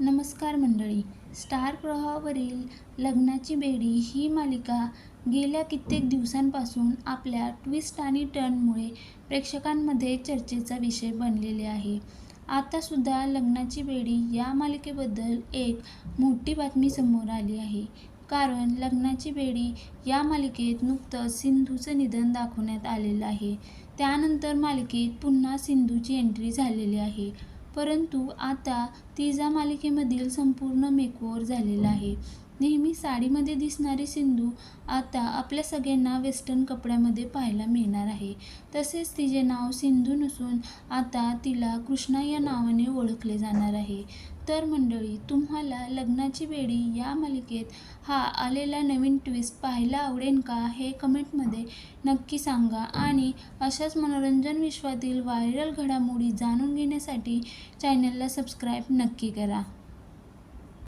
नमस्कार मंडळी. स्टार प्रवाहावरील लग्नाची बेडी ही मालिका गेल्या कित्येक दिवसांपासून आपल्या ट्विस्ट आणि टर्नमुळे प्रेक्षकांमध्ये चर्चेचा विषय बनलेले आहे. आतासुद्धा लग्नाची बेडी या मालिकेबद्दल एक मोठी बातमी समोर आली आहे. कारण लग्नाची बेडी या मालिकेत नुकतंच सिंधूचं निधन दाखवण्यात आलेलं आहे. त्यानंतर मालिकेत पुन्हा सिंधूची एंट्री झालेली आहे. परंतु आता तिजा मालिकेमधील संपूर्ण मेकओव्हर झालेला आहे. नेहमी साडीमध्ये दिसणारी सिंधू आता आपल्या सगळ्यांना वेस्टर्न कपड्यामध्ये पाहायला मिळणार आहे. तसेच तिचे नाव सिंधू नसून आता तिला कृष्णा या नावाने ओळखले जाणार आहे. तर मंडळी तुम्हाला लग्नाची बेडी या मालिकेत हा आलेला नवीन ट्विस्ट पाहायला आवडेल का हे कमेंटमध्ये नक्की सांगा. आणि अशाच मनोरंजन विश्वातील व्हायरल घडामोडी जाणून घेण्यासाठी चॅनलला सबस्क्राईब नक्की करा.